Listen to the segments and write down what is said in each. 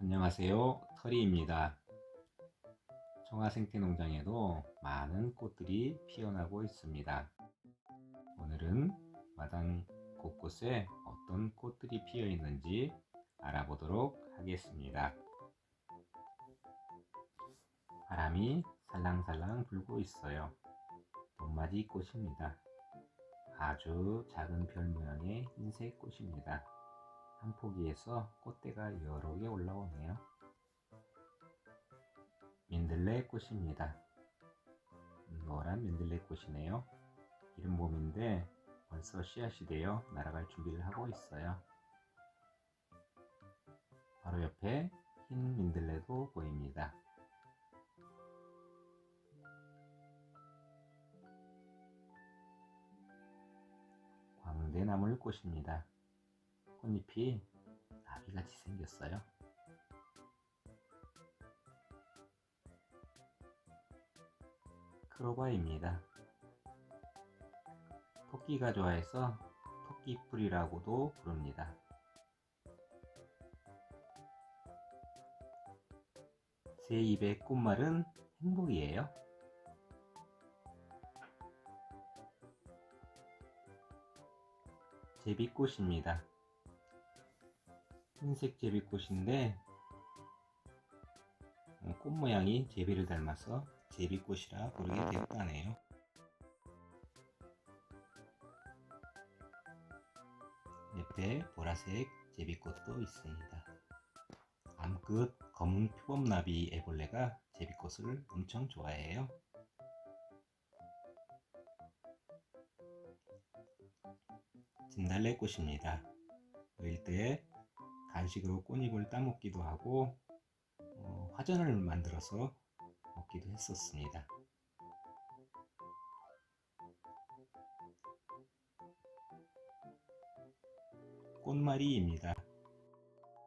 안녕하세요. 터리입니다. 청화생태농장에도 많은 꽃들이 피어나고 있습니다. 오늘은 마당 곳곳에 어떤 꽃들이 피어 있는지 알아보도록 하겠습니다. 바람이 살랑살랑 불고 있어요. 봄맞이 꽃입니다. 아주 작은 별 모양의 흰색 꽃입니다. 한 포기에서 꽃대가 여러 개 올라오네요. 민들레 꽃입니다. 노란 민들레 꽃이네요. 이른 봄인데 벌써 씨앗이 되어 날아갈 준비를 하고 있어요. 바로 옆에 흰 민들레도 보입니다. 광대나물 꽃입니다. 꽃잎이 나비같이 생겼어요. 크로바입니다. 토끼가 좋아해서 토끼풀이라고도 부릅니다. 제 입의 꽃말은 행복이에요. 제비꽃입니다. 흰색 제비꽃인데 어, 꽃 모양이 제비를 닮아서 제비꽃이라 부르게 되었다네요. 옆에 보라색 제비꽃도 있습니다. 암끝 검은 표범나비 애벌레가 제비꽃을 엄청 좋아해요. 진달래꽃입니다. 어릴 때 간식으로 꽃잎을 따먹기도 하고 어, 화전을 만들어서 먹기도 했었습니다. 꽃말이입니다.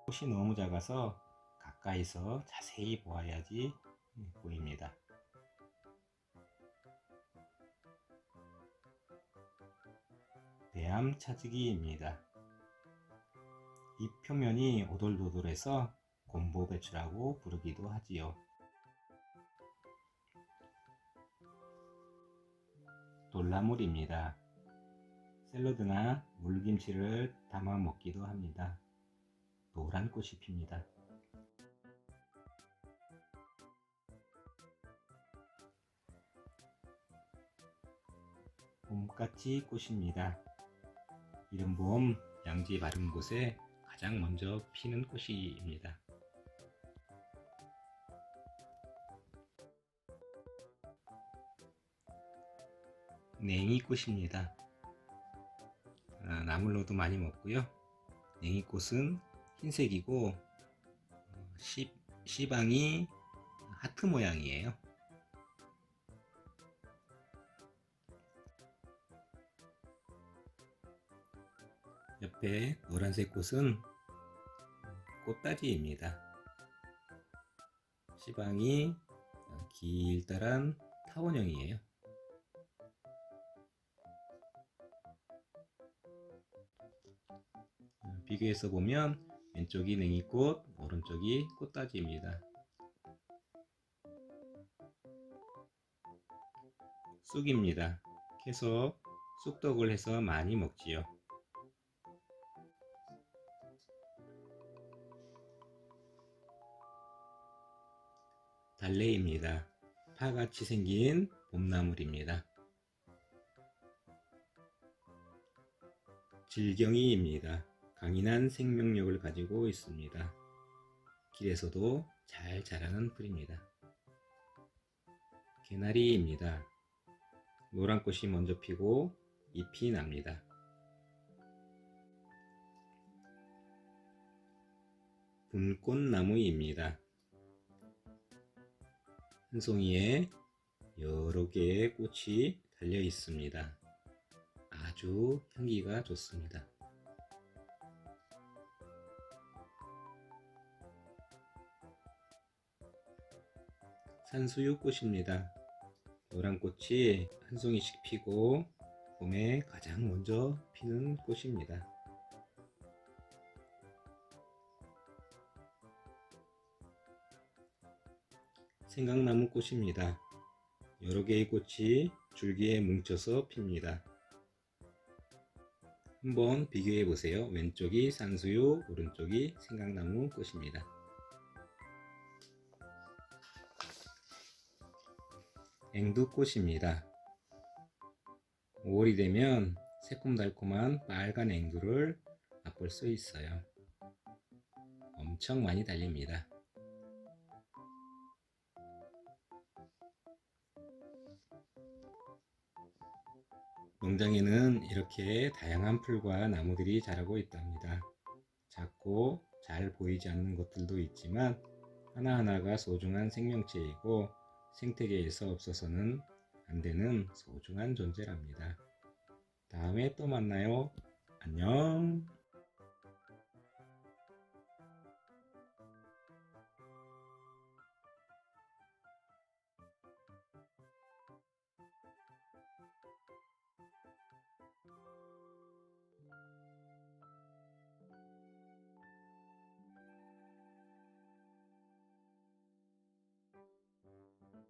꽃이 너무 작아서 가까이서 자세히 보아야지 보입니다. 배암 차지기입니다. 잎 표면이 오돌도돌해서 곰보 배추라고 부르기도 하지요. 돌나물입니다. 샐러드나 물김치를 담아 먹기도 합니다. 노란 꽃이 핍니다. 봄까치 꽃입니다. 이른 봄 양지 마른 곳에 가장 먼저 피는 꽃입니다. 냉이꽃입니다. 아, 나물로도 많이 먹고요. 냉이꽃은 흰색이고 어, 씨, 씨방이 하트 모양이에요. 옆에 노란색 꽃은 꽃다지입니다. 시방이 길다란 타원형이에요. 비교해서 보면 왼쪽이 냉이꽃, 오른쪽이 꽃다지입니다. 쑥입니다. 계속 쑥떡을 해서 많이 먹지요. 달래입니다. 파같이 생긴 봄나물입니다. 질경이입니다. 강인한 생명력을 가지고 있습니다. 길에서도 잘 자라는 풀입니다. 개나리입니다. 노란 꽃이 먼저 피고 잎이 납니다. 분꽃나무입니다. 한 송이에 여러 개의 꽃이 달려 있습니다. 아주 향기가 좋습니다. 산수유 꽃입니다. 노란 꽃이 한 송이씩 피고 봄에 가장 먼저 피는 꽃입니다. 생강나무 꽃입니다. 여러 개의 꽃이 줄기에 뭉쳐서 핍니다. 한번 비교해 보세요. 왼쪽이 산수유, 오른쪽이 생강나무 꽃입니다. 앵두꽃입니다. 5월이 되면 새콤달콤한 빨간 앵두를 맛볼 수 있어요. 엄청 많이 달립니다. 농장에는 이렇게 다양한 풀과 나무들이 자라고 있답니다. 작고 잘 보이지 않는 것들도 있지만 하나하나가 소중한 생명체이고 생태계에서 없어서는 안 되는 소중한 존재랍니다. 다음에 또 만나요. 안녕.